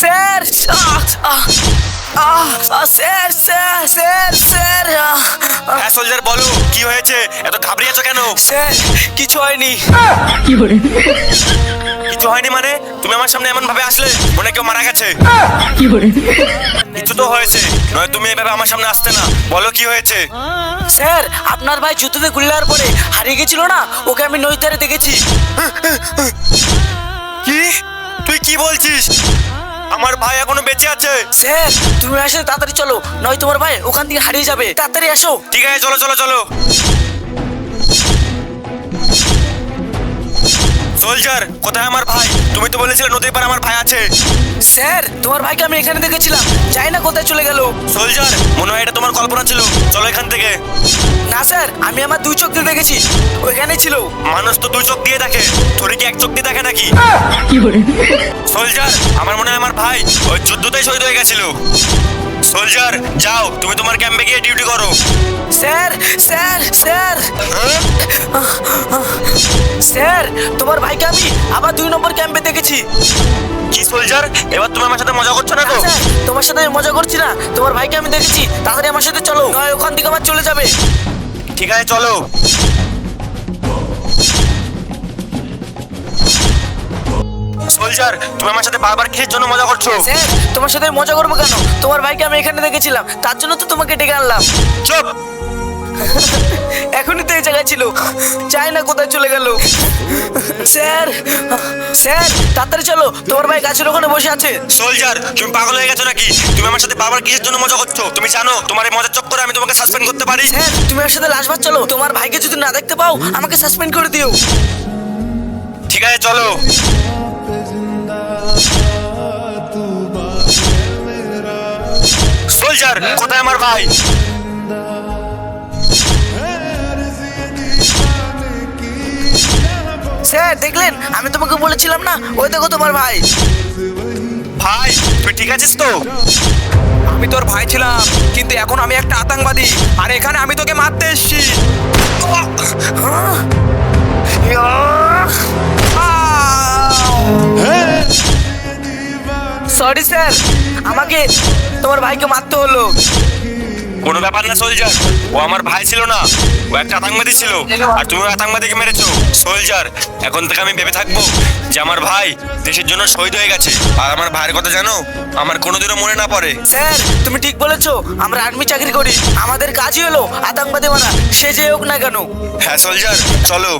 Sir sir sir sir sir হ্যাঁ soldier বলো কি হয়েছে? এত ঘাবড়ে আছো কেন? স্যার কিছু হয়নি। কিছু হয়নি মানে? তুমি আমার সামনে এমন ভাবে আসলে মনে কেউ মারা গেছে? কি কিছু তো হয়েছে নয় তুমি এভাবে আমার সামনে আসতে না। বলো কি হয়েছে? স্যার আপনার ভাই জুতোতে গুলি দেওয়ার পরে হারিয়ে গেছিল না? ওকে আমি নদীর ধারে দেখেছি। কি? তুই কি বলছিস? আমার ভাই এখনও বেঁচে আছে। স্যার তুমি আসলে তাড়াতাড়ি চলো নয় তোমার ভাই ওখান থেকে হারিয়ে যাবে। তাড়াতাড়ি আসো। ঠিক আছে চলো চলো চলো। সোলজার কোথায় আমার ভাই? তুমি তো বলেছিলে নদীর পার আমার ভাই আছে। স্যার তোমার ভাইকে আমি এখানে দেখেছিলাম। যাই না কোথায় চলে গেল। সোলজার মনে হয় এটা তোমার কল্পনা ছিল। চলো এখান থেকে। না স্যার আমি আমার দুই চোখ দিয়ে দেখেছি। ওইখানে ছিল। মানুষ তো দুই চোখ দিয়ে দেখে। তোর কি এক চোখ দিয়ে দেখে নাকি? সোলজার আমার মনে হয় আমার ভাই ওই যুদ্ধতেই শহীদ হয়ে গেছিল। সোলজার যাও তুমি তোমার ক্যাম্পে গিয়ে ডিউটি করো। Sir sir sir. হ্যাঁ? স্যার তোমার ভাইকে আমি আবার দুই নম্বর ক্যাম্পে দেখেছি। কি সোলজার? এবার তুমি আমার সাথে মজা করছ না তো তোমার সাথে আমি মজা করছি না। তোমার ভাইকে আমি দেখেছি। তাড়াতাড়ি আমার সাথে চলো। নয় ওখান থেকে আমার চলে যাবে। ঠিক আছে চলো। সোলজার তুমি আমার সাথে বারবার কিসের জন্য মজা করছ? স্যার তোমার সাথে মজা করব কেন? তোমার ভাইকে আমি এখানে দেখেছিলাম। তার জন্য তো তোমাকে ডেকে আনলাম। চুপ! এখনই তো এই জায়গায় ছিল। চাই না কোথায় চলে গেল। স্যার স্যার তাড়াতাড়ি চলো। তোমার ভাই গাছের ওখানে বসে আছে। সোলজার তুমি পাগল হয়ে গেছো নাকি? তুমি আমার সাথে বারবার কিসের জন্য মজা করছ? তুমি জানো তোমার এই মজার চক্করে আমি তোমাকে সাসপেন্ড করতে পারি। স্যার তুমি আমার সাথে লাশ ভাত চলো। তোমার ভাইকে যদি না দেখতে পাও আমাকে সাসপেন্ড করে দিও। ঠিক আছে চলো। সোলজার কোথায় আমার ভাই? স্যার দেখলেন আমি তোমাকে বলেছিলাম না? ওই দেখো তোমার ভাই। ভাই তুই ঠিক আছিস তো? আমি তোর ভাই ছিলাম কিন্তু এখন আমি একটা আতঙ্কবাদী। আর এখানে আমি তোকে মারতে এসেছি। সরি স্যার আমাকে তোমার ভাইকে মারতে হলো। কোনো ব্যাপার না সোলজার ও আমার ভাই ছিল না ও একটা আতঙ্কবাদী ছিল আর তুমি আতঙ্কবাদীকে মেরেছো সোলজার এখন থেকে আমি ভেবে থাকব যে আমার ভাই দেশের জন্য শহীদ হয়ে গেছে। আর আমার ভাইয়ের কথা জানো আমার কোনোদিনও মনে না পড়ে। স্যার তুমি ঠিক বলেছ আমরা আর্মি চাকরি করি আমাদের কাজই হলো আতঙ্কবাদী মারা সে যে হোক না কেন। হ্যাঁ সোলজার চলো।